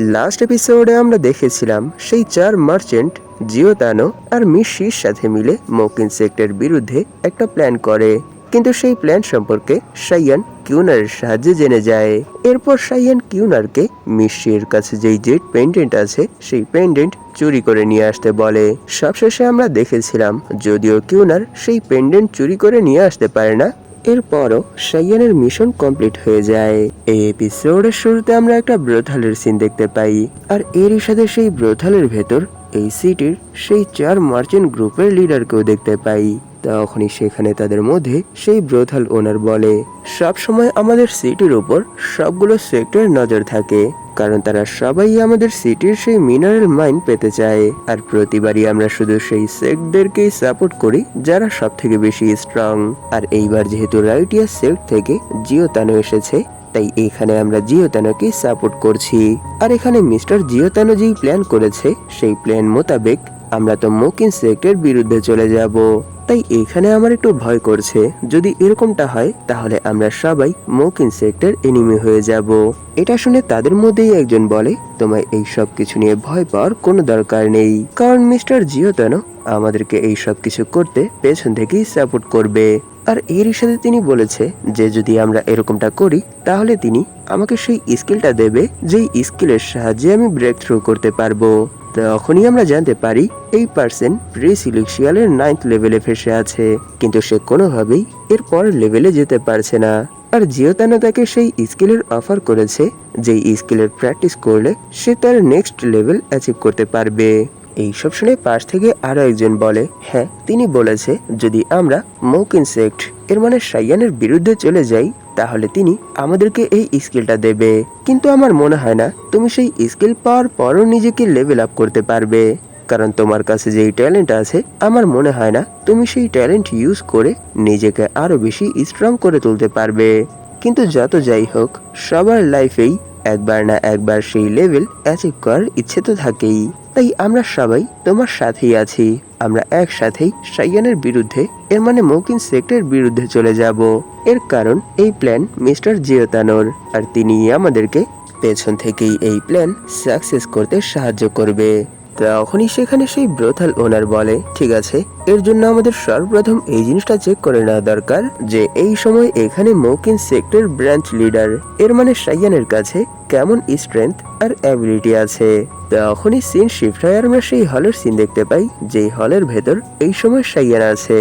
Last এপিসোডে আমরা দেখেছিলাম সেই চার মার্চেন্ট জিওতানো আর মিশির সাথে মিলে মকিন সেক্টরের বিরুদ্ধে একটা প্ল্যান করে। কিন্তু সেই প্ল্যান সম্পর্কে সাইয়ান কিউনারের সাহায্যে জেনে যায়। এরপর সাইয়ান কিউনারকে মিশির কাছে যেই জেট পেন্ডেন্ট আছে, সেই পেন্ডেন্ট চুরি করে নিয়ে আসতে বলে। সবশেষে আমরা দেখেছিলাম, যদিও কিউনার সেই পেন্ডেন্ট চুরি করে নিয়ে আসতে পারে না এরপরও সাইয়ানের মিশন কমপ্লিট হয়ে যায়। এই এপিসোডের শুরুতে আমরা একটা ব্রোথালের সিন দেখতে পাই। আর এরই সাথে সেই ব্রোথালের ভেতর এই সিটির সেই চার মার্চেন্ট গ্রুপের লিডারকেও দেখতে পাই। তখনই সেখানে তাদের মধ্যে সেই ব্রোথাল ওনার বলে সব সময় আমাদের সিটির উপর সবগুলো সেক্টর নজর থাকে। কারণ তারা সবাই আমাদের সিটির সেই মিনারেল মাইন পেতে চায়। আর প্রতিবারই আমরা শুধু সেই সেক্টদেরকেই সাপোর্ট করি, যারা সব থেকে বেশি স্ট্রং আর এইবার যেহেতু রাইটিয়া সেক্ট থেকে জিওতানো এসেছে, তাই এখানে আমরা জিওতানোকে সাপোর্ট করছি। আর এখানে মিস্টার জিওতানো যেই প্ল্যান করেছে, সেই প্ল্যান মোতাবেক আমরা তো মোকিন সেক্টর বিরুদ্ধে চলে যাব। তাই এখানে আমার একটু ভয় করছে। যদি এরকমটা হয়, তাহলে আমরা সবাই মোকিন সেক্টর এনিমি হয়ে যাব। এটা শুনে তাদের মধ্যেই একজন বলে, তোমায় এই সব কিছু নিয়ে ভয় পাওয়ার কোনো দরকার নেই। কারণ মিস্টার জিওতানো আমাদেরকে এই সব কিছু করতে পেছন থেকেই সাপোর্ট করবে। আর এর সাথে তিনি বলেছে যে, যদি আমরা এরকমটা করি, তাহলে তিনি আমাকে সেই স্কিলটা দেবে, যেই স্কিলের সাহায্যে আমি ব্রেক থ্রু করতে পারব। তখনই আমরা জানতে পারি এই পার্সন প্রি সিলেকশিয়ালের নাইন্থ লেভেলে ফেসে আছে। কিন্তু সে কোনোভাবেই এর পরের লেভেলে যেতে পারছে না। আর জিওতানো তাকে সেই স্কিলের অফার করেছে যে স্কিলের প্র্যাকটিস করলে সে তার নেক্সট লেভেল অ্যাচিভ করতে পারবে। এইসব শুনে পাশ থেকে আরও একজন বলে হ্যাঁ তিনি বলেছে, যদি আমরা মৌক ইনসেক্ট এর মানে সাইয়ানের বিরুদ্ধে চলে যাই তাহলে তিনি আমাদেরকে এই স্কিলটা দেবে। কিন্তু আমার মনে হয় না, তুমি সেই স্কিল পাওয়ার পরও নিজেকে লেভেল আপ করতে পারবে। কারণ তোমার কাছে যেই ট্যালেন্ট আছে, আমার মনে হয় না তুমি সেই ট্যালেন্ট ইউজ করে নিজেকে আরও বেশি স্ট্রং করে তুলতে পারবে। কিন্তু যত যাই হোক, সবার লাইফেই একবার না একবার সেই লেভেল অ্যাচিভ করার ইচ্ছে তো থাকেই। তাই আমরা সবাই তোমার সাথেই আছি। আমরা একসাথেই সাইয়ানের বিরুদ্ধে, এর মানে মৌকিন সেক্টরের বিরুদ্ধে চলে যাব। এর কারণ এই প্ল্যান মিস্টার জিওতানোর আর তিনি আমাদেরকে পেছন থেকেই এই প্ল্যান সাকসেস করতে সাহায্য করবে। তখনই সেখানে সেই ব্রথাল ওনার বলে, ঠিক আছে, এর জন্য আমাদের সর্বপ্রথম এই জিনিসটা চেক করে নেওয়া দরকার যে এই সময় এখানে মৌকিন সেক্টর ব্রাঞ্চ লিডার এর মানে সাইয়ানের কাছে কেমন স্ট্রেংথ আর অ্যাবিলিটি আছে? তখনই সিন শিফট হয় আমরা সেই হলের সিন দেখতে পাই, যেই হলের ভেতর এই সময় সাইয়ান আছে।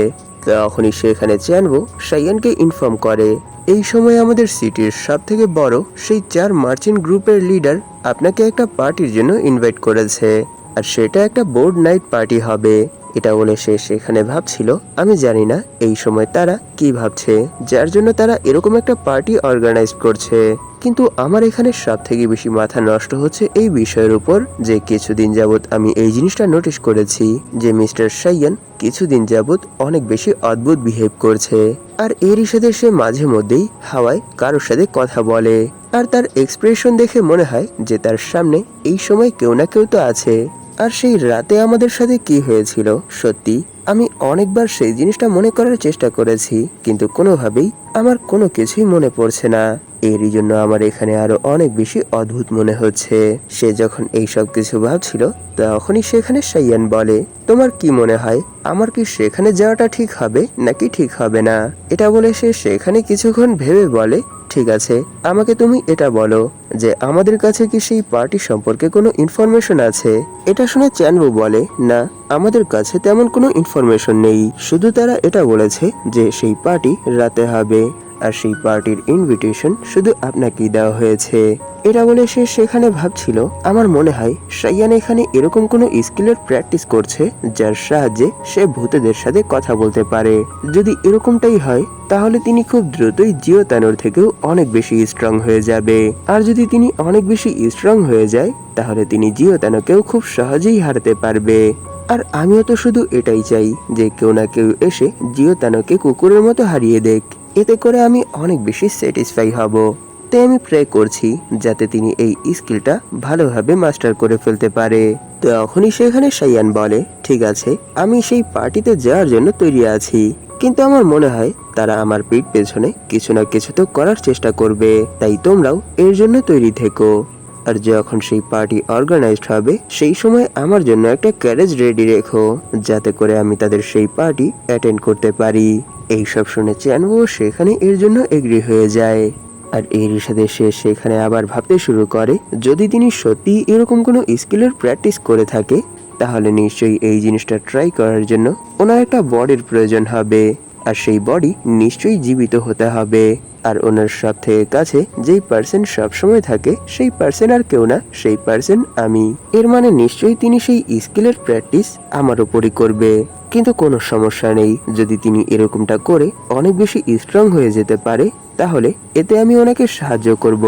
তখনই সেখানে চ্যানবো সাইয়ানকে ইনফর্ম করে, এই সময় আমাদের সিটির সব থেকে বড় সেই চার মার্চেন্ট গ্রুপের লিডার আপনাকে একটা পার্টির জন্য ইনভাইট করেছে। আর সেটা একটা বোর্ড নাইট পার্টি হবে। এটা বলে সে সেখানে ভাবছিল। আমি জানি না এই সময় তারা কি ভাবছে। যার জন্য তারা এরকম একটা পার্টি অর্গানাইজ করছে। কিন্তু আমার এখানে সব থেকে বেশি মাথা নষ্ট হচ্ছে এই বিষয়ের উপর যে কিছুদিন যাবৎ আমি এই জিনিসটা নোটিশ করেছি যে মিস্টার সাইয়ান কিছুদিন যাবৎ অনেক বেশি অদ্ভুত বিহেভ করছে। আর এরই সাথে সে মাঝে মধ্যেই হাওয়ায় কারোর সাথে কথা বলে। আর তার এক্সপ্রেশন দেখে মনে হয় যে তার সামনে এই সময় কেউ না কেউ তো আছে। আর সেই রাতে আমাদের সাথে কি হয়েছিল? সত্যি আমি অনেকবার সেই জিনিসটা মনে করার চেষ্টা করেছি, কিন্তু কোনোভাবেই আমার কোনো কিছুই মনে পড়ছে না। এরই জন্য আমার এখানে আরও অনেক বেশি অদ্ভুত মনে হচ্ছে। সে যখন এই সব কিছু ভাবছিল, তখনই সেখানে সাইয়ান বলে, তোমার কি মনে হয়, আমার কি সেখানে যাওয়াটা ঠিক হবে, নাকি ঠিক হবে না? এটা বলে সে সেখানে কিছুক্ষণ ভেবে বলে, ঠিক আছে, আমাকে তুমি এটা বলো যে আমাদের কাছে কি সেই পার্টি সম্পর্কে কোনো ইনফরমেশন আছে? এটা শুনে চ্যানবু বলে, না আমাদের কাছে তেমন কোনো ইনফরমেশন নেই। শুধু তারা এটা বলেছে যে সেই পার্টি রাতে হবে আর সেই পার্টির ইনভিটেশন শুধু আপনাকেই দেওয়া হয়েছে। এটা বলে সে সেখানে ভাবছিল, আমার মনে হয় সাইয়ান এখানে এরকম কোনো স্কিলের প্র্যাকটিস করছে যার সাহায্যে সে ভূতেদের সাথে কথা বলতে পারে। যদি এরকমটাই হয়, তাহলে তিনি খুব দ্রুতই জিও তানোর থেকেও অনেক বেশি স্ট্রং হয়ে যাবে। আর যদি তিনি অনেক বেশি স্ট্রং হয়ে যায়, তাহলে তিনি জিও তানোকেও খুব সহজেই হারতে পারবে। আর আমিও তো শুধু এটাই চাই যে কেউ না কেউ এসে জিও তানোকে কুকুরের মতো হারিয়ে দেখ। এতে করে আমি অনেক বেশি স্যাটিসফাই হব। তাই আমি প্রে করছি যাতে তিনি এই স্কিলটা ভালোভাবে মাস্টার করে ফেলতে পারে। তখনই সেখানে সাইয়ান বলে, ঠিক আছে, আমি সেই পার্টিতে যাওয়ার জন্য তৈরি আছি। কিন্তু আমার মনে হয় তারা আমার পিঠ পেছনে কিছু না কিছু তো করার চেষ্টা করবে। তাই তোমরাও এর জন্য তৈরি থেকো। আর যখন সেই পার্টি অর্গানাইজড হবে, সেই সময় আমার জন্য একটা ক্যারেজ রেডি রেখো, যাতে করে আমি তাদের সেই পার্টি অ্যাটেন্ড করতে পারি। এই সব শুনে চ্যানবো সেখানে এর জন্য এগ্রি হয়ে যায়। আর এরই সাথে সে সেখানে আবার ভাবতে শুরু করে, যদি তিনি সত্যি এরকম কোনো স্কিলের প্র্যাকটিস করে থাকে, তাহলে নিশ্চয়ই এই জিনিসটা ট্রাই করার জন্য ওনার একটা বডির প্রয়োজন হবে। আর সেই বডি নিশ্চয়ই জীবিত হতে হবে। আর ওনার সব থেকে কাছে যেই পার্সেন সবসময় থাকে, সেই পার্সেন আর কেউ না, সেই পার্সেন আমি। এর মানে নিশ্চয়ই তিনি সেই স্কিলের প্র্যাকটিস আমার ওপরই করবে। কিন্তু কোনো সমস্যা নেই। যদি তিনি এরকমটা করে অনেক বেশি স্ট্রং হয়ে যেতে পারে, তাহলে এতে আমি ওনাকে সাহায্য করব,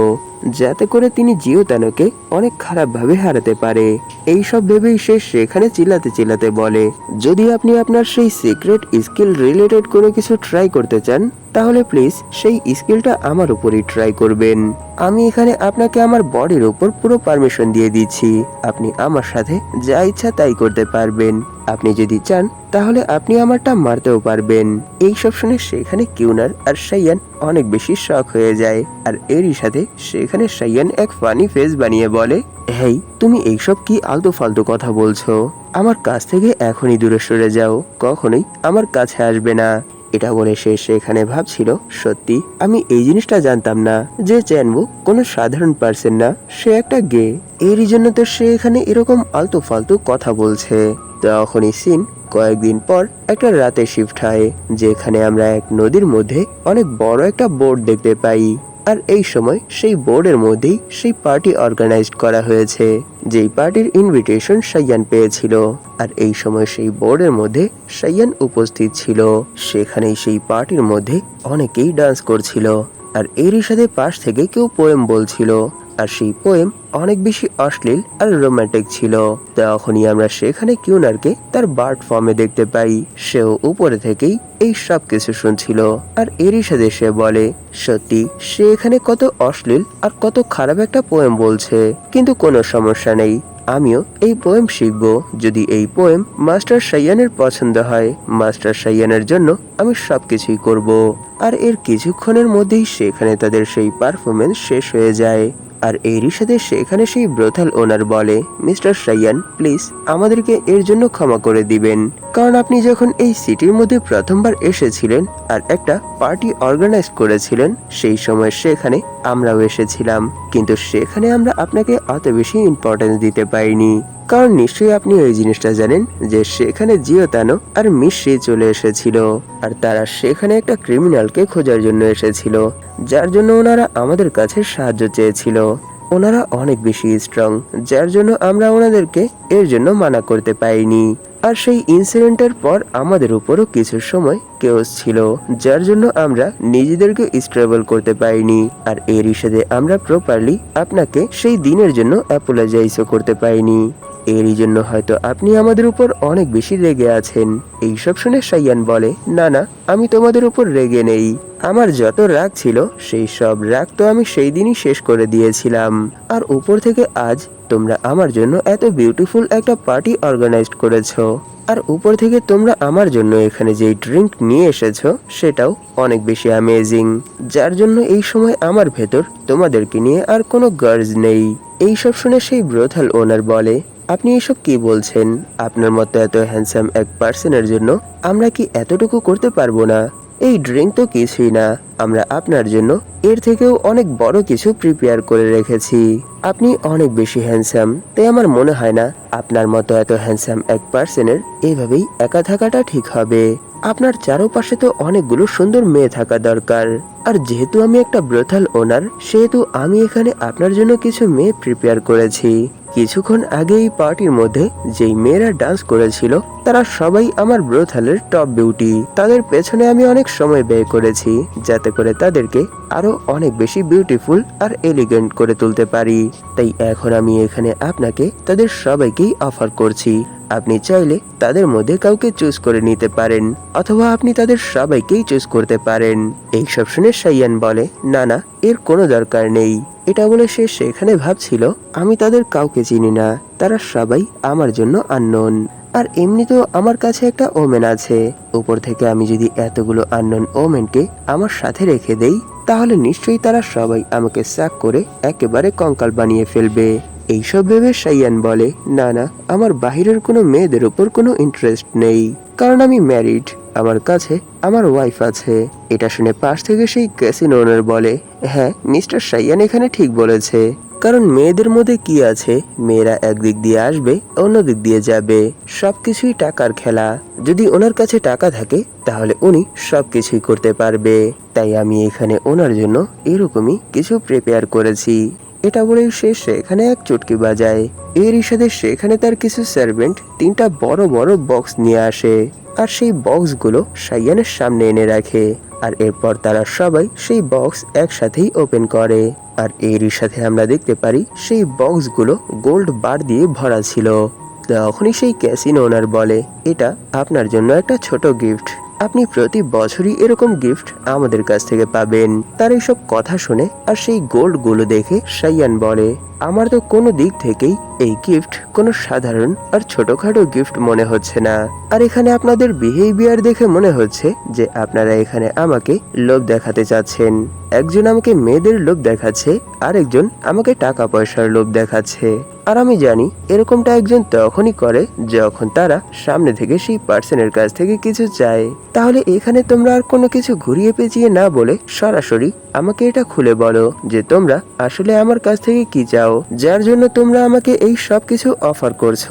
যাতে করে তিনি জিওতানোকে অনেক খারাপভাবে হারাতে পারে। এই সব ভেবেই সে সেখানে চিল্লাতে চিল্লাতে বলে, যদি আপনি আপনার সেই সিক্রেট স্কিল রিলেটেড কোনো কিছু ট্রাই করতে চান তাহলে প্লিজ সেই স্কিলটা আমার উপরই ট্রাই করবেন। আমি এখানে আপনাকে আমার বডির উপর পুরো পারমিশন দিয়ে দিচ্ছি। আপনি আমার সাথে যা ইচ্ছা তাই করতে পারবেন। আপনি যদি চান, তাহলে আপনি আমারটা মারতেও পারবেন। এই সব শুনে সেখানে কিউনার আর সাইয়ান অনেক বেশি শখ হয়ে যায়। আর এরই সাথে সেখানে সাইয়ান এক ফানি ফেস বানিয়ে বলে, হেই, তুমি এইসব কি আলতু ফালতু কথা বলছো? আমার কাছ থেকে এখনই দূরে সরে যাও। কখনোই আমার কাছে আসবে না। এটা বলে সে সেখানে ভাবছিল, সত্যি? আমি এই জিনিসটা জানতাম না যে চ্যানবু কোনো সাধারণ পার্সেন না, সে একটা গে। এরই জন্য তো সে এখানে এরকম আলতু ফালতু কথা বলছে। তখনই সিন কয়েকদিন পর একটা রাতে শিফট হয়, যেখানে আমরা এক নদীর মধ্যে অনেক বড় একটা বোর্ড দেখতে পাই। আর এই সময় সেই বোর্ডের মধ্যেই সেই পার্টি অর্গানাইজড করা হয়েছে, যেই পার্টির ইনভিটেশন সাইয়ান পেয়েছিল। আর এই সময় সেই বোর্ডের মধ্যে সাইয়ান উপস্থিত ছিল। সেখানেই সেই পার্টির মধ্যে অনেকেই ডান্স করছিল। আর এরই সাথে পাশ থেকে কেউ পোয়েম বলছিল। আর সেই পোয়েম অনেক বেশি অশ্লীল আর রোমান্টিক ছিল। তখনই আমরা সেখানে কিউনারকে তার বার্ড ফর্মে দেখতে পাই। সেও উপরে থেকেই এই সব কিছু শুনছিল। আর এরই সাথে সে বলে, সত্যি, সে এখানে কত অশ্লীল আর কত খারাপ একটা পোয়েম বলছে। কিন্তু কোনো সমস্যা নেই। আমিও এই পোয়েম শিখব। যদি এই পোয়েম মাস্টার সাইয়ানের পছন্দ হয় মাস্টার সাইয়ানের জন্য আমি সবকিছুই করব। আর এর কিছুক্ষণের মধ্যেই সেখানে তাদের সেই পারফরমেন্স শেষ হয়ে যায়। আর এরই সাথে সেখানে সেই ব্রথাল ওনার বলে, মিস্টার সাইয়ান, প্লিজ, আমাদেরকে এর জন্য ক্ষমা করে দিবেন। কারণ আপনি যখন এই সিটির মধ্যে প্রথমবার এসেছিলেন আর একটা পার্টি অর্গানাইজ করেছিলেন, সেই সময় সেখানে আমরাও এসেছিলাম। কিন্তু সেখানে আমরা আপনাকে অত বেশি ইম্পর্টেন্স দিতে পারিনি। কারণ নিশ্চয়ই আপনি এই জিনিসটা জানেন যে সেখানে জিওতানো আর মিশ্রি চলে এসেছিল। আর তারা সেখানে একটা ক্রিমিনালকে খোঁজার জন্য এসেছিল, যার জন্য ওনারা আমাদের কাছে সাহায্য চেয়েছিল। ওনারা অনেক বেশি স্ট্রং যার জন্য আমরা ওনাদেরকে এর জন্য মানা করতে পারিনি। আর সেই ইনসিডেন্টের পর আমাদের উপরও কিছু সময় কেওস ছিল, যার জন্য আমরা নিজেদেরকে স্ট্রেবল করতে পারিনি। আর এর হিসেবে আমরা প্রপারলি আপনাকে সেই দিনের জন্য অ্যাপোলোজাইজও করতে পারিনি। এরই জন্য হয়তো আপনি আমাদের উপর অনেক বেশি রেগে আছেন। এইসব শুনে সাইয়ান বলে, না না, আমি তোমাদের উপর রেগে নেই। আমার যত রাগ ছিল, সেই সব রাগ তো আমি সেই দিনই শেষ করে দিয়েছিলাম। আর উপর থেকে আজ তোমরা আমার জন্য এত বিউটিফুল একটা পার্টি অর্গানাইজ করেছ। আর উপর থেকে তোমরা আমার জন্য এখানে যে ড্রিঙ্ক নিয়ে এসেছ, সেটাও অনেক বেশি অ্যামেজিং যার জন্য এই সময় আমার ভেতর তোমাদেরকে নিয়ে আর কোনো গার্জ নেই। এই সব শুনে সেই ব্রথাল ওনার বলে, আপনি এসব কি বলছেন? আপনার মতো এত হ্যান্ডসাম এক পার্সনের জন্য আমরা কি এতটুকু করতে পারব না? এই ড্রিঙ্ক তো কিছুই না। আমরা আপনার জন্য এর থেকেও অনেক বড় কিছু প্রিপেয়ার করে রেখেছি। আপনি অনেক বেশি হ্যান্ডসাম, তাই আমার মনে হয় না আপনার মতো এত হ্যান্ডসাম এক পার্সনের এভাবেই একা থাকাটা ঠিক হবে। আপনার চারপাশে তো অনেকগুলো সুন্দর মেয়ে থাকা দরকার। আর যেহেতু আমি একটা ব্রথাল ওনার, সেহেতু আমি এখানে আপনার জন্য কিছু মেয়ে প্রিপেয়ার করেছি। কিছুক্ষণ আগে এই পার্টির মধ্যে যেই মেয়েরা ডান্স করেছিল, তারা সবাই আমার ব্রোথালের টপ বিউটি তাদের পেছনে আমি অনেক সময় ব্যয় করেছি, যাতে করে তাদেরকে আরও অনেক বেশি বিউটিফুল আর এলিগেন্ট করে তুলতে পারি। তাই এখন আমি এখানে আপনাকে, তাদের সবাইকেই অফার করছি। আপনি চাইলে তাদের মধ্যে কাউকে চুজ করে নিতে পারেন, অথবা আপনি তাদের সবাইকেই চুজ করতে পারেন। এইসব শুনে সাইয়ান বলে না না এর কোনো দরকার নেই। এটা বলে সে সেখানে ভাবছিল, আমি তাদের কাউকে চিনি না, তারা সবাই আমার জন্য আননোন। আর এমনিতেও আমার কাছে একটা ওমেন আছে। উপর থেকে আমি যদি এতগুলো আননোন ওমেনকে আমার সাথে রেখে দেই, তাহলে নিশ্চয়ই তারা সবাই আমাকে স্যাক করে একেবারে কঙ্কাল বানিয়ে ফেলবে। এইসব ভেবে সাইয়ান বলে না না আমার বাহিরের কোনো মেয়েদের উপর কোনো ইন্টারেস্ট নেই, কারণ আমি ম্যারিড আমার কাছে আমার ওয়াইফ আছে। এটা শুনে পাশ থেকে সেই ক্যাসিনো ওনার বলে হ্যাঁ মিস্টার সাইয়ান এখানে ঠিক বলেছে। কারণ মেয়েদের মধ্যে কি আছে? মেয়েরা একদিক দিয়ে আসবে অন্য দিক দিয়ে যাবে। সবকিছুই টাকার খেলা। যদি ওনার কাছে টাকা থাকে, তাহলে উনি সবকিছুই করতে পারবে। তাই আমি এখানে ওনার জন্য এরকমই কিছু প্রিপেয়ার করেছি। এটা বলেই সে সেখানে এক চুটকি বাজায়। এরই সাথে সেখানে তার কিছু সার্ভেন্ট তিনটা বড় বড় বক্স নিয়ে আসে। আর সেই বক্সগুলো সাইয়ানের সামনে এনে রাখে। আর এরপর তারা সবাই সেই বক্স একসাথেই ওপেন করে। আর এরই সাথে আমরা দেখতে পারি সেই বক্সগুলো গোল্ড বার দিয়ে ভরা ছিল। তখনই সেই ক্যাসিনো ওনার বলে, এটা আপনার জন্য একটা ছোট গিফট আপনি প্রতি বছরই এরকম গিফট আমাদের কাছ থেকে পাবেন। তার এইসব কথা শুনে আর সেই গোল্ডগুলো দেখে সাইয়ান বলে, আমার তো কোনো দিক থেকেই এই গিফট কোনো সাধারণ আর ছোটখাটো গিফট মনে হচ্ছে না। আর এখানে আপনাদের বিহেভিয়ার দেখে মনে হচ্ছে যে আপনারা এখানে আমাকে লোভ দেখাতে চাচ্ছেন। একজন আমাকে মেয়েদের লোভ দেখাচ্ছে আর একজন আমাকে টাকা পয়সার লোভ দেখাচ্ছে। আর আমি জানি এরকমটা একজন তখনই করে যখন তারা সামনে থেকে সেই পার্সনের কাছ থেকে কিছু চায়। তাহলে এখানে তোমরা আর কোনো কিছু ঘুরিয়ে পেঁচিয়ে না বলে সরাসরি আমাকে এটা খুলে বলো যে তোমরা আসলে আমার কাছ থেকে কি চাও, যার জন্য তোমরা আমাকে এই সব কিছু অফার করছ।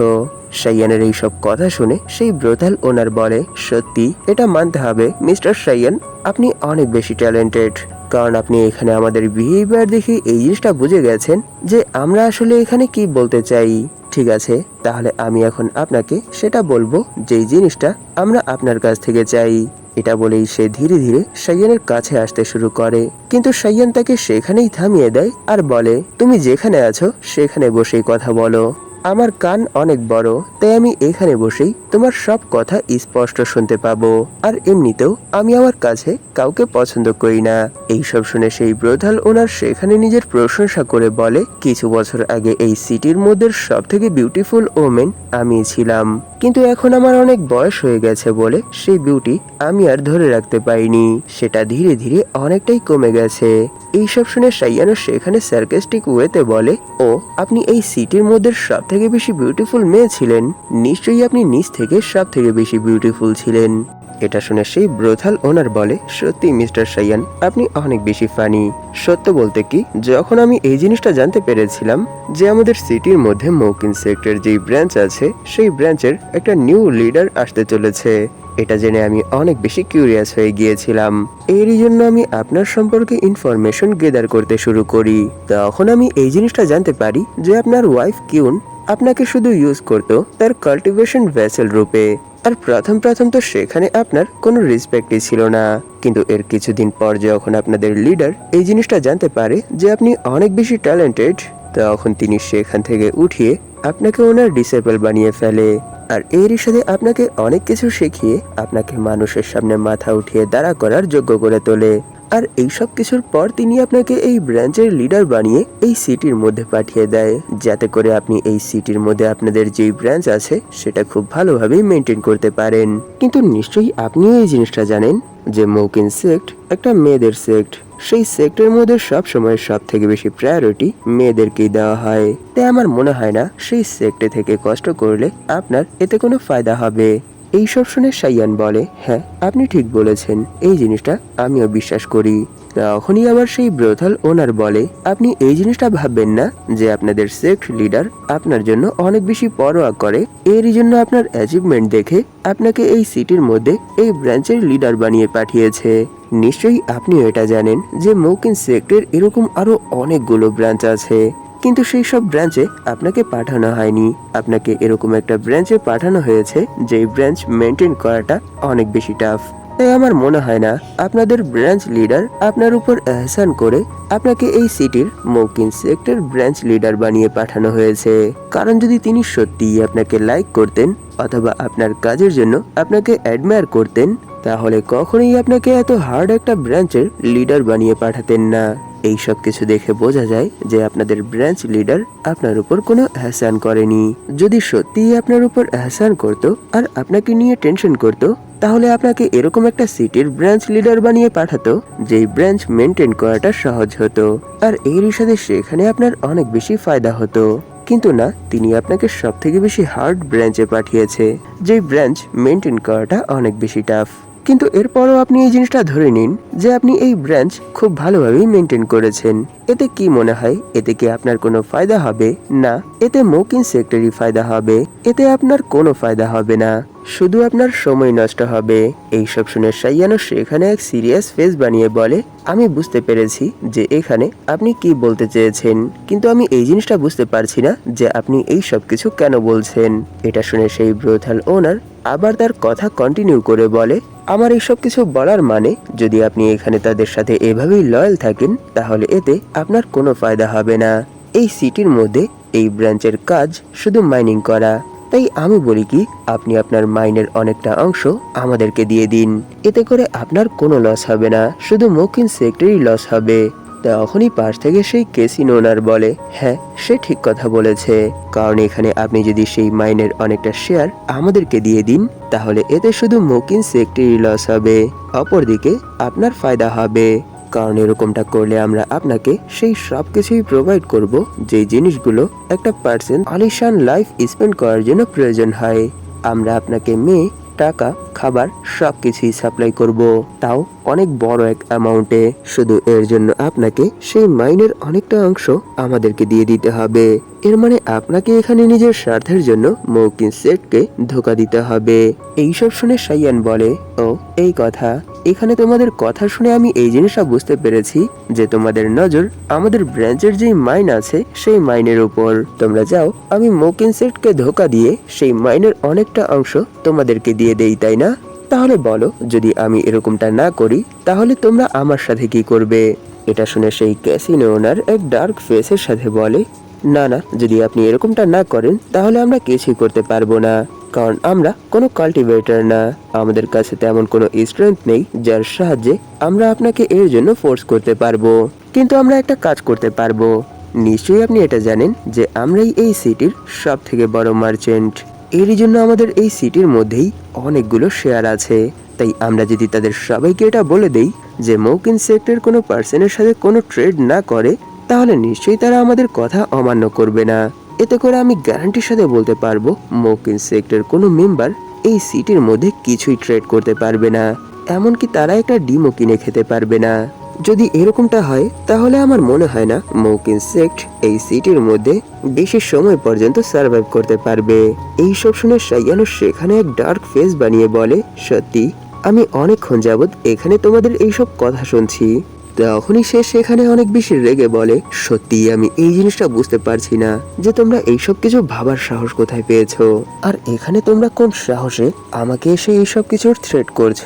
সাইয়ানের এই সব কথা শুনে সেই ব্রোথাল ওনার বলে, সত্যি, এটা মানতে হবে। মিস্টার সাইয়ান, আপনি অনেক বেশি ট্যালেন্টেড কারণ আপনি এখানে আমাদের বিহেভিয়ার দেখে এই জিনিসটা বুঝে গেছেন যে আমরা আসলে এখানে কি বলতে চাই। ঠিক আছে, তাহলে আমি এখন আপনাকে সেটা বলব যেই জিনিসটা আমরা আপনার কাছ থেকে চাই। এটা বলেই সে ধীরে ধীরে সাইয়ানের কাছে আসতে শুরু করে। কিন্তু সাইয়ান তাকে সেখানেই থামিয়ে দেয় আর বলে, তুমি যেখানে আছো সেখানে বসেই কথা বলো। আমার কান অনেক বড়, তাই আমি এখানে বসেই তোমার সব কথা স্পষ্ট শুনতে পাবো। আর এমনিতেও আমি আমার কাছে কাউকে পছন্দ করি না। এইসব শুনে সেই ব্রধাল ওনার সেখানে নিজের প্রশংসা করে বলে, কিছু বছর আগে এই সিটির মধ্যে সব থেকে বিউটিফুল ওমেন আমি ছিলাম। কিন্তু এখন আমার অনেক বয়স হয়ে গেছে বলে সেই বিউটি আমি আর ধরে রাখতে পারিনি। সেটা ধীরে ধীরে অনেকটাই কমে গেছে। এইসব শুনে সাইয়ানো সেখানে সার্কেস্টিক ওয়েতে বলে, ও, আপনি এই সিটির মধ্যে সব থেকে বেশি বিউটিফুল মেয়ে ছিলেন। নিশ্চয়ই আপনি নিজ থেকে সব থেকে বেশি বিউটিফুল ছিলেন। এটা শুনে সেই ব্রোথাল ওনার বলে, সত্যি, মিস্টার সাইয়ান, আপনি অনেক বেশি ফানি সত্য বলতে কি, যখন আমি এই জিনিসটা জানতে পেরেছিলাম যে আমাদের সিটির মধ্যে মৌকিন সেক্টর যেই ব্রাঞ্চ আছে, সেই ব্রাঞ্চের একটা নিউ লিডার আসতে চলেছে। এটা জেনে আমি অনেক বেশি কিউরিয়াস হয়ে গিয়েছিলাম। এরই জন্য আমি আপনার সম্পর্কে ইনফরমেশন গেদার করতে শুরু করি। তখন আমি এই জিনিসটা জানতে পারি যে আপনার ওয়াইফ কিউন আপনাকে শুধু ইউজ করতো তার কাল্টিভেশন ভেসেল রূপে। আর প্রথম প্রথম তো সেখানে আপনার কোনো রেসপেক্টই ছিল না। কিন্তু এর কিছুদিন পর যখন আপনাদের লিডার এই জিনিসটা জানতে পারে যে আপনি অনেক বেশি ট্যালেন্টেড তখন তিনি সেখান থেকে উঠিয়ে আপনাকে ওনার ডিসেবল বানিয়ে ফেলে। আর এরই সাথে আপনাকে অনেক কিছু শিখিয়ে আপনাকে মানুষের সামনে মাথা উঠিয়ে দাঁড়া করার যোগ্য করে তোলে। আর এই সব কিছুর পর তিনি আপনাকে এই ব্রাঞ্চের লিডার বানিয়ে এই সিটির মধ্যে পাঠিয়ে দেয়। যাতে করে আপনি এই সিটির মধ্যে আপনাদের যেই ব্রাঞ্চ আছে, সেটা খুব ভালোভাবেই মেনটেন করতে পারেন। কিন্তু নিশ্চয়ই আপনিও এই জিনিসটা জানেন যে মৌকিন সেক্ট একটা মেয়েদের সেক্ট সেই সেক্টরের মধ্যে সব সময় সব থেকে বেশি প্রায়োরিটি মেয়েদেরকেই দেওয়া হয়। তাই আমার মনে হয় না, সেই সেক্টে থেকে কষ্ট করলে আপনার এতে কোনো ফায়দা হবে। এইসব শুনে সাইয়ান বলে হ্যাঁ আপনি ঠিক বলেছেন। এই জিনিসটা আমিও বিশ্বাস করি। তখনই আবার সেই ব্রথাল ওনার বলে, আপনি এই জিনিসটা ভাববেন না যে আপনাদের সেক্ট লিডার আপনার জন্য অনেক বেশি পরোয়া করে। এরই জন্য আপনার অ্যাচিভমেন্ট দেখে আপনাকে এই সিটির মধ্যে এই ব্রাঞ্চের লিডার বানিয়ে পাঠিয়েছে। নিশ্চয়ই আপনিও এটা জানেন যে মৌকিন সেক্টের এরকম আরও অনেকগুলো ব্রাঞ্চ আছে। কিন্তু সেই সব ব্রাঞ্চে আপনাকে পাঠানো হয়নি। আপনাকে এরকম একটা ব্রাঞ্চে পাঠানো হয়েছে যে ব্রাঞ্চ মেনটেন করাটা অনেক বেশি টাফ তাই আমার মনে হয় না, আপনাদের ব্রাঞ্চ লিডার আপনার উপর এহসান করে আপনাকে এই সিটির মৌকিন সেক্টর ব্রাঞ্চ লিডার বানিয়ে পাঠানো হয়েছে। কারণ যদি তিনি সত্যিই আপনাকে লাইক করতেন, অথবা আপনার কাজের জন্য আপনাকে অ্যাডমায়ার করতেন, তাহলে কখনোই আপনাকে এত হার্ড একটা ব্রাঞ্চের লিডার বানিয়ে পাঠাতেন না। এই সব কিছু দেখে বোঝা যায় যে আপনাদের ব্রাঞ্চ লিডার আপনার উপর কোনো এহসান করেনি। যদি সত্যিই আপনার উপর এহসান করত আর আপনাকে নিয়ে টেনশন করত, তাহলে আপনাকে এরকম একটা সিটির ব্রাঞ্চ লিডার বানিয়ে পাঠাতো, যেই ব্রাঞ্চ মেনটেন করাটা সহজ হতো। আর এরই সাথে সেখানে আপনার অনেক বেশি ফায়দা হতো। কিন্তু না, তিনি আপনাকে সব থেকে বেশি হার্ড ব্রাঞ্চে পাঠিয়েছে, যেই ব্রাঞ্চ মেনটেন করাটা অনেক বেশি টাফ কিন্তু এরপরও আপনি এই জিনিসটা ধরে নিন যে আপনি এই ব্রাঞ্চ খুব ভালোভাবেই মেনটেন করেছেন। এতে কি মনে হয়? এতে কি আপনার কোনো ফায়দা হবে? না, এতে মৌকিন সেক্টরই ফায়দা হবে। এতে আপনার কোনো ফায়দা হবে না। শুধু আপনার সময় নষ্ট হবে। এইসব শুনে সাইয়ানো সেখানে এক সিরিয়াস ফেস বানিয়ে বলে, আমি বুঝতে পেরেছি যে এখানে আপনি কি বলতে চেয়েছেন, কিন্তু আমি এই জিনিসটা বুঝতে পারছি না যে আপনি এই সব কিছু কেন বলছেন? এটা শুনে সেই ব্রোথাল ওনার আবার তার কথা কন্টিনিউ করে বলে, আমার এইসব কিছু বলার মানে যদি আপনি এখানে তাদের সাথে এভাবেই লয়াল থাকেন, তাহলে এতে আপনার কোনো ফায়দা হবে না। এই সিটির মধ্যে এই ব্রাঞ্চের কাজ শুধু মাইনিং করা। তাই আমি বলি কি, আপনি আপনার মাইনের অনেকটা অংশ আমাদেরকে দিয়ে দিন। এতে করে আপনার কোনো লস হবে না, শুধু মৌখিন সেক্টরই লস হবে। তখনই পাশ থেকে সেই কেসিন ওনার বলে হ্যাঁ সে ঠিক কথা বলেছে। কারণ এখানে আপনি যদি সেই মাইনের অনেকটা শেয়ার আমাদেরকে দিয়ে দিন, তাহলে এতে শুধু মৌকিন সেক্টরই লস হবে। অপরদিকে, আপনার ফায়দা হবে। কারণ এরকমটা করলে আমরা আপনাকে সেই সব কিছুই প্রোভাইড করব যে জিনিসগুলো একটা পার্সন আলিশান লাইফ স্পেন্ড করার জন্য প্রয়োজন হয়। আমরা আপনাকে মেয়ে, টাকা, খাবার সব কিছুই সাপ্লাই করব। তাও অনেক বড় এক অ্যামাউন্টে শুধু এর জন্য আপনাকে সেই মাইনের অনেকটা অংশ আমাদেরকে দিয়ে দিতে হবে। এর মানে আপনাকে এখানে নিজের স্বার্থের জন্য মৌকিন সেটকে ধোকা দিতে হবে। এইসব শুনে সাইয়ান বলে, ও, এই কথা। এখানে তোমাদের কথা শুনে আমি এই জিনিসটা বুঝতে পেরেছি যে তোমাদের নজর আমাদের ব্রাঞ্চের যে মাইন আছে সেই মাইনের উপর। তোমরা যাও, আমি মোকিন সেটকে ধোকা দিয়ে সেই মাইনের অনেকটা অংশ তোমাদেরকে দিয়ে দেই, তাই না? তাহলে বলো, যদি আমি এরকমটা না করি, তাহলে তোমরা আমার সাথে কি করবে? এটা শুনে সেই ক্যাসিনো ওনার এক ডার্ক ফেসের সাথে বলে, না না, যদি আপনি এরকমটা না করেন, তাহলে আমরা কিছুই করতে পারব না, কারণ আমরা কোনো কাল্টিভেটর না। আমাদের কাছে তেমন কোনো স্ট্রেংথ নেই, যার সাহায্যে আমরা আপনাকে এর জন্য ফোর্স করতে পারব। কিন্তু আমরা একটা কাজ করতে পারব। নিশ্চয়ই আপনি এটা জানেন যে আমরাই এই সিটির সব থেকে বড় মার্চেন্ট এরই জন্য আমাদের এই সিটির মধ্যেই অনেকগুলো শেয়ার আছে। তাই আমরা যদি তাদের সবাইকে এটা বলে দেই যে মৌকিন সেক্টর কোনো পার্সনের সাথে কোনো ট্রেড না করে, তাহলে নিশ্চয়ই তারা আমাদের কথা অমান্য করবে না। এতে করে আমি গ্যারান্টির সাথে বলতে পারব মৌকিন সেক্টর কোনো মেম্বার এই সিটির মধ্যে কিছুই ট্রেড করতে পারবে না। এমনকি তারা একটা ডিমও কিনে খেতে পারবে না। যদি এরকমটা হয়, তাহলে আমার মনে হয় না মৌকিন সেক্ট এই সিটির মধ্যে বেশি সময় পর্যন্ত সার্ভাইভ করতে পারবে। এই সব শুনে সাইয়ানো সেখানে এক ডার্ক ফেস বানিয়ে বলে, সত্যি, আমি অনেকক্ষণ যাবৎ এখানে তোমাদের এইসব কথা শুনছি। তখনই সে সেখানে অনেক বেশি রেগে বলে, সত্যি, আমি এই জিনিসটা বুঝতে পারছি না যে তোমরা এইসব কিছু ভাবার সাহস কোথায় পেয়েছ। আর এখানে তোমরা কোন সাহসে আমাকে এসে এইসব কিছুর থ্রেট করছ?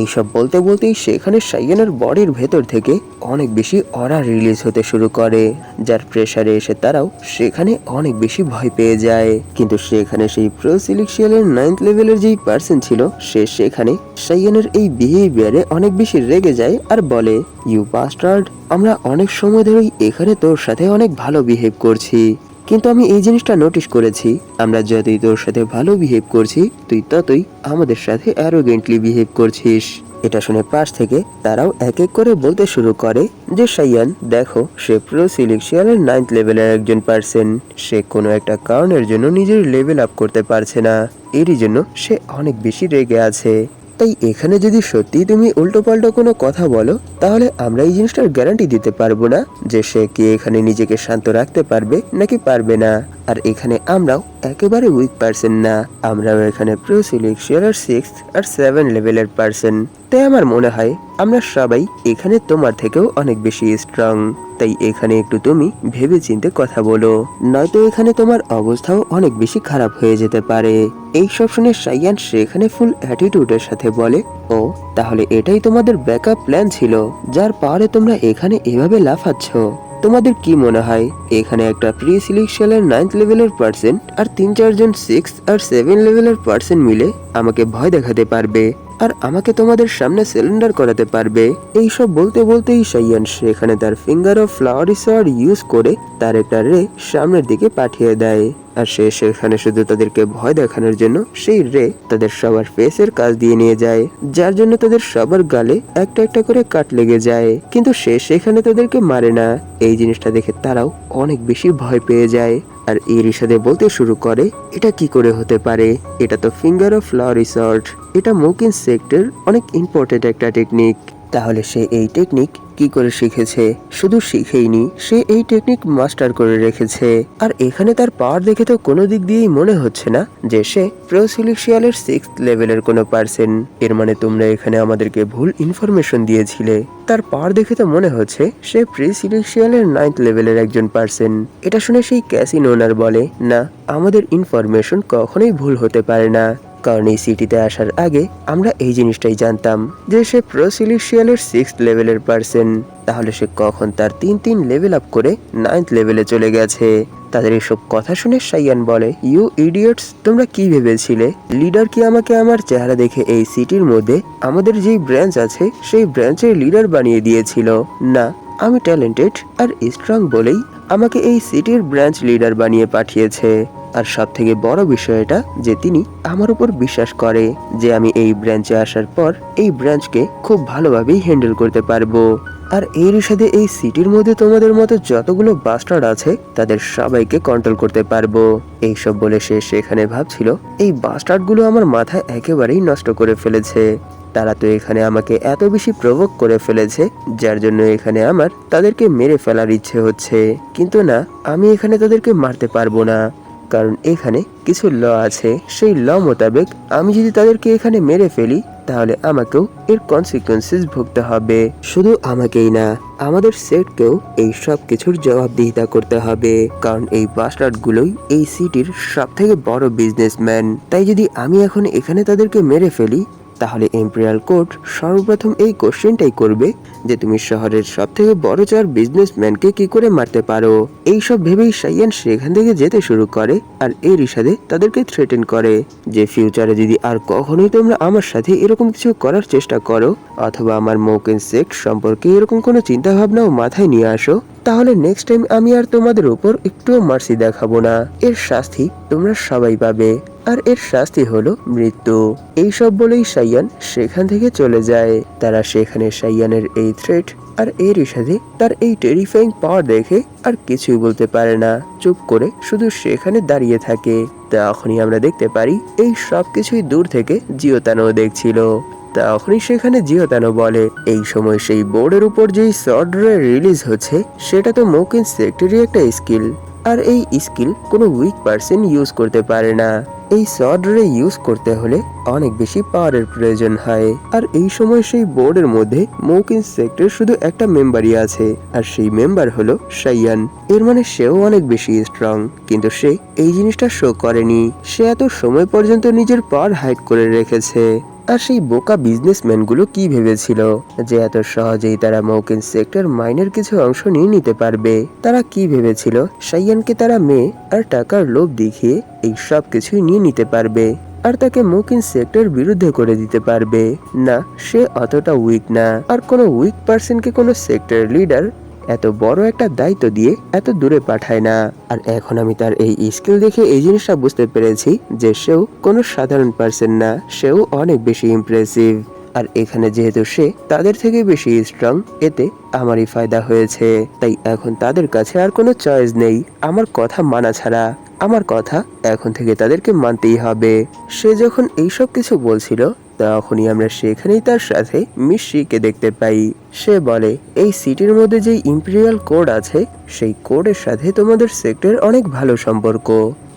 এইসব বলতে বলতেই সেখানে সাইয়ানের বডির ভেতর থেকে অনেক বেশি অরা রিলিজ হতে শুরু করে। যার প্রেসারে এসে তারাও সেখানে অনেক বেশি ভয় পেয়ে যায়। কিন্তু সেখানে সেই প্রো সিলেকশিয়ালের নাইন্থ লেভেলের যেই পার্সন ছিল, সে সেখানে সাইয়ানের এই বিহেভিয়ারে অনেক বেশি রেগে যায় আর বলে ইউ বাস্টার্ড আমরা অনেক সময় ধরেই এখানে তোর সাথে অনেক ভালো বিহেভ করছি। কিন্তু আমি এই জিনিসটা নোটিশ করেছি। আমরা যতই তোর সাথে ভালো বিহেভ করছি, তুই ততই আমাদের সাথে অ্যারোগেন্টলি বিহেভ করছিস। এটা শুনে পাশ থেকে তারাও এক এক করে বলতে শুরু করে যে, সাইয়ান, দেখো, সে প্রো সিলেকশিয়ালের নাইন্থ লেভেলের একজন পার্সন সে কোনো একটা কারণের জন্য নিজের লেভেল আপ করতে পারছে না। এরই জন্য সে অনেক বেশি রেগে আছে। তাই এখানে যদি সত্যি তুমি উল্টো পাল্টো কোনো কথা বলো, তাহলে আমরা এই জিনিসটার গ্যারান্টি দিতে পারব না যে সে কি এখানে নিজেকে শান্ত রাখতে পারবে নাকি পারবে না। আর এখানে আমরাও একেবারে উইক পার্সন না। আমরাও এখানে প্রো সিলেকশন আর সিক্স আর সেভেন লেভেলের পার্সন তাই আমার মনে হয়, আমরা সবাই এখানে তোমার থেকেও অনেক বেশি স্ট্রং তাই এখানে একটু তুমি ভেবে চিন্তে কথা বলো। নয়তো এখানে তোমার অবস্থাও অনেক বেশি খারাপ হয়ে যেতে পারে। এই সব শুনে সাইয়ান সেখানে ফুল অ্যাটিটিউডের সাথে বলে, ও, তাহলে এটাই তোমাদের ব্যাকআপ প্ল্যান ছিল, যার পাওয়ারে তোমরা এখানে এভাবে লাফাচ্ছ? তোমাদের কি মনে হয়? এখানে একটা প্রি সিলেকশনের নাইন্থ লেভেলের পার্সেন্ট আর তিন চারজন সিক্স আর সেভেন লেভেলের পার্সেন্ট মিলে আমাকে ভয় দেখাতে পারবে। আর আমাকে তোমাদের সামনে সিলিন্ডার করাতে পারবে। এই সব বলতে বলতেই সাইয়ান সেখানে তার ফিঙ্গার অফ ফ্লাওয়ারি সর ইউজ করে তার একটা রে সামনের দিকে পাঠিয়ে দেয়। আর সে সেখানে শুধু তাদেরকে ভয় দেখানোর জন্য সেই রে তাদের সবার ফেসের কাজ দিয়ে নিয়ে যায়, যার জন্য তাদের সবার গালে একটা একটা করে কাট লেগে যায়। কিন্তু সে সেখানে তাদেরকে মারে না। এই জিনিসটা দেখে তারাও অনেক বেশি ভয় পেয়ে যায়। আর সাথে বলতে শুরু করে, এটা কি করে হতে পারে? এটা তো ফিঙ্গার অফ ফ্লাওয়ার রিসর্ট এটা মোকিন সেক্টর অনেক ইম্পর্টেন্ট একটা টেকনিক তাহলে সে এই টেকনিক কি করে শিখেছে? শুধু শিখেইনি, সে এই টেকনিক মাস্টার করে রেখেছে। আর এখানে তার পাওয়ার দেখে তো কোনো দিক দিয়েই মনে হচ্ছে না যে সে প্রোসিলিক্সিয়ালের সিক্স লেভেলের কোনো পার্সন এর মানে তোমরা এখানে আমাদেরকে ভুল ইনফরমেশন দিয়েছিলে। তার পাওয়ার দেখে তো মনে হচ্ছে সে প্রিসিলিক্সিয়ালের নাইন্থ লেভেলের একজন পার্সন এটা শুনে সেই ক্যাসিন ওনার বলে, না, আমাদের ইনফরমেশন কখনোই ভুল হতে পারে না। কারণ এই সিটিতে আসার আগে আমরা এই জিনিসটাই জানতাম যে সে প্রোসিলিশিয়ালের সিক্স লেভেলের পার্সন তাহলে সে কখন তার তিন তিন লেভেল আপ করে নাইন্থ লেভেলে চলে গেছে? তাদের এসব কথা শুনে সাইয়ান বলে ইউ ইডিয়টস তোমরা কি ভেবেছিলে? লিডার কি আমাকে আমার চেহারা দেখে এই সিটির মধ্যে আমাদের যেই ব্রাঞ্চ আছে, সেই ব্রাঞ্চের লিডার বানিয়ে দিয়েছিল? না, আমি ট্যালেন্টেড আর স্ট্রং বলেই আমাকে এই সিটির ব্রাঞ্চ লিডার বানিয়ে পাঠিয়েছে। আর সব থেকে বড় বিষয় এটা যে তিনি আমার উপর বিশ্বাস করে যে আমি এই ব্রাঞ্চে আসার পর এই ব্রাঞ্চকে খুব ভালোভাবেই হ্যান্ডেল করতে পারব। আর এর সাথে এই সিটির মধ্যে তোমাদের মতো যতগুলো বাস্টার্ড আছে, তাদের সবাইকে কন্ট্রোল করতে পারব। এইসব বলে সে সেখানে ভাবছিল, এই বাস্টার্ডগুলো আমার মাথায় একেবারেই নষ্ট করে ফেলেছে। তারা তো এখানে আমাকে এত বেশি প্রভোগ করে ফেলেছে, যার জন্য এখানে আমার তাদেরকে মেরে ফেলার ইচ্ছে হচ্ছে। কিন্তু না, আমি এখানে তাদেরকে মারতে পারব না। কারণ এখানে কিছু ল আছে। সেই ল মোতাবেক আমি যদি তাদেরকে এখানে মেরে ফেলি, তাহলে আমাকেও এর কনসিকুয়েন্সেস ভুগতে হবে। শুধু আমাকেই না, আমাদের সেটকেও এই সব কিছুর জবাবদিহিতা করতে হবে। কারণ এই বাস্টার্ড গুলোই এই সিটির সব থেকে বড় বিজনেসম্যান তাই যদি আমি এখন এখানে তাদেরকে মেরে ফেলি তাহলে এম্পেরিয়াল কোর্ট সর্বপ্রথম এই কোশ্চেনটাই করবে যে তুমি শহরের সব থেকে বড় চার বিজনেসম্যানকে কি করে মারতে পারো। এই সব ভেবেই সাইয়ান সেখান থেকে যেতে শুরু করে আর এর রিসাদে তাদেরকে থ্রেটেন করে যে ফিউচারে যদি আর কখনোই তোমরা আমার সাথে এরকম কিছু করার চেষ্টা করো অথবা আমার মৌকেন সেক্ট সম্পর্কে এরকম কোনো চিন্তা ভাবনাও মাথায় নিয়ে আসো, তাহলে নেক্সট টাইম আমি আর তোমাদের উপর একটুও মার্সি দেখাবো না। এর শাস্তি তোমরা সবাই পাবে। আর এর শাস্তি হলো মৃত্যু। এই সব বলেই সাইয়ান সেখান থেকে চলে যায়। তারা সেখানে সাইয়ানের এই থ্রেট আর এর সাথে তার এই টেরিফাইং পাওয়ার দেখে আর কিছুই বলতে পারে না। চুপ করে শুধু সেখানে দাঁড়িয়ে থাকে। তখনই আমরা দেখতে পারি এই সব কিছুই দূর থেকে জিওতানো দেখছিল। তখনই সেখানে জিওতানো বলে, এই সময় সেই বোর্ডের উপর যেই সফটওয়্যার রিলিজ হচ্ছে, সেটা তো মোকিন সেক্টরি একটা স্কিল আর এই স্কিল কোনো উইক পার্সন ইউজ করতে পারে না। এই সফটওয়্যার ইউজ করতে হলে অনেক বেশি পাওয়ারের প্রয়োজন হয়। আর এই সময় সেই বোর্ডের মধ্যে মৌকিন সেক্টর শুধু একটা মেম্বারই আছে, আর সেই মেম্বার হলো সাইয়ান। এর মানে সেও অনেক বেশি স্ট্রং কিন্তু সে এই জিনিসটা শো করেনি। সে এত সময় পর্যন্ত নিজের পাওয়ার হাইড করে রেখেছে। আর সেই বোকা বিজনেসম্যানগুলো কি ভেবেছিল যে এত সহজেই তারা মৌকিন সেক্টর মাইনের কিছু অংশ নিয়ে নিতে পারবে? তারা কি ভেবেছিল? সাইয়ানকে তারা মেয়ে আর টাকার লোভ দেখিয়ে এই সব কিছুই নিয়ে নিতে পারবে। আর তাকে মুকিন সেক্টর বিরুদ্ধে করে দিতে পারবে। না, সে অতটা উইক না। আর কোনো উইক পার্সনকে কোনো সেক্টর লিডার এত বড় একটা দায়িত্ব দিয়ে এত দূরে পাঠায় না। আর এখন আমি তার এই স্কিল দেখে এই জিনিসটা বুঝতে পেরেছি যে সেও কোনো সাধারণ পার্সন না, সেও অনেক বেশি ইমপ্রেসিভ আর এখানে যেহেতু সে তাদের থেকে বেশি স্ট্রং এতে আমারই ফায়দা হয়েছে। তাই এখন তাদের কাছে আর কোনো চয়েস নেই, আমার কথা মানা ছাড়া। আমার কথা এখন থেকে তাদেরকে মানতেই হবে। সে যখন এইসব কিছু বলছিল তখনই আমরা সেখানেই তার সাথে মিশ্রিকে দেখতে পাই। সে বলে, এই সিটির মধ্যে যে ইম্পেরিয়াল কোড আছে, সেই কোডের সাথে তোমাদের সেক্টর অনেক ভালো সম্পর্ক।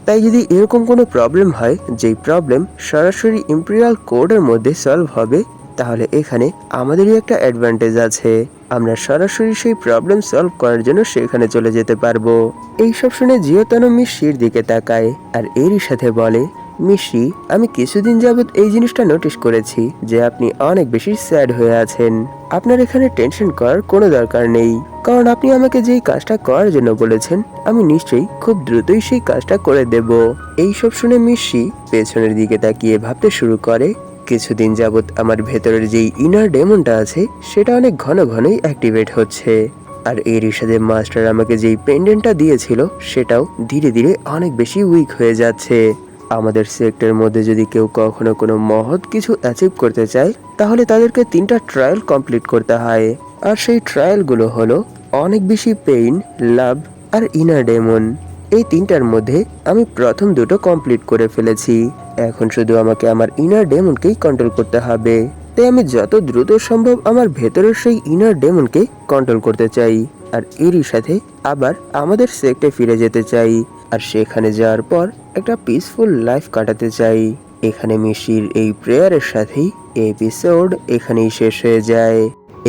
তাই যদি এরকম কোনো প্রবলেম হয়, যেই প্রবলেম সরাসরি ইম্পেরিয়াল কোডের মধ্যে সলভ হবে, তাহলে এখানে আমাদেরই একটা অ্যাডভান্টেজ আছে। আমরা সরাসরি সেই প্রবলেম সলভ করার জন্য সেখানে চলে যেতে পারব। এইসব শুনে জিওতানো মিশির দিকে তাকায় আর এরই সাথে বলে মিশি, আমি কিছুদিন যাবৎ এই জিনিসটা নোটিশ করেছি যে আপনি অনেক বেশি স্যাড হয়ে আছেন। আপনার এখানে টেনশন করার কোনো দরকার নেই। কারণ আপনি আমাকে যেই কাজটা করার জন্য বলেছেন, আমি নিশ্চয়ই খুব দ্রুতই সেই কাজটা করে দেব। এই সব শুনে মিশি পেছনের দিকে তাকিয়ে ভাবতে শুরু করে। কিছুদিন যাবৎ আমার ভেতরের যেই ইনার ডেমনটা আছে, সেটা অনেক ঘন ঘনই অ্যাক্টিভেট হচ্ছে। আর এরই সাথে মাস্টার আমাকে যেই পেন্ডেন্টটা দিয়েছিল, সেটাও ধীরে ধীরে অনেক বেশি উইক হয়ে যাচ্ছে। আমাদের সেক্টরের মধ্যে যদি কেউ কখনো কোনো মহৎ কিছু অ্যাচিভ করতে চায়, তাহলে তাদেরকে তিনটা ট্রায়াল কমপ্লিট করতে হয়। আর সেই ট্রায়ালগুলো হলো অনেক বেশি পেইন লাভ আর ইনার ডেমন এই তিনটার মধ্যে আমি প্রথম দুটো কমপ্লিট করে ফেলেছি। এখন শুধু আমাকে আমার ইনার ডেমনকেই কন্ট্রোল করতে হবে। তাই আমি যত দ্রুত সম্ভব আমার ভেতরের সেই ইনার ডেমনকে কন্ট্রোল করতে চাই। আর এরই সাথে আবার আমাদের সেক্টে ফিরে যেতে চাই। আর সেখানে যাওয়ার পর একটা পিসফুল লাইফ কাটাতে চাই। এখানে মিশির এই প্রেয়ারের সাথেই এপিসোড এখানেই শেষ হয়ে যায়।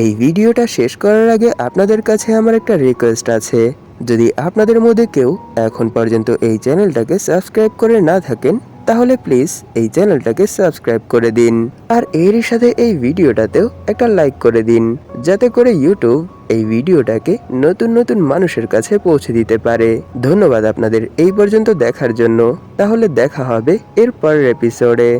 এই ভিডিওটা শেষ করার আগে আপনাদের কাছে আমার একটা রিকোয়েস্ট আছে। যদি আপনাদের মধ্যে কেউ এখন পর্যন্ত এই চ্যানেলটাকে সাবস্ক্রাইব করে না থাকেন তাহলে প্লিজ এই চ্যানেলটাকে সাবস্ক্রাইব করে দিন। আর এর সাথে এই ভিডিওটাতেও একটা লাইক করে দিন, যাতে করে ইউটিউব এই ভিডিওটাকে নতুন নতুন মানুষের কাছে পৌঁছে দিতে পারে। ধন্যবাদ আপনাদের এই পর্যন্ত দেখার জন্য। তাহলে দেখা হবে এর পরের এপিসোডে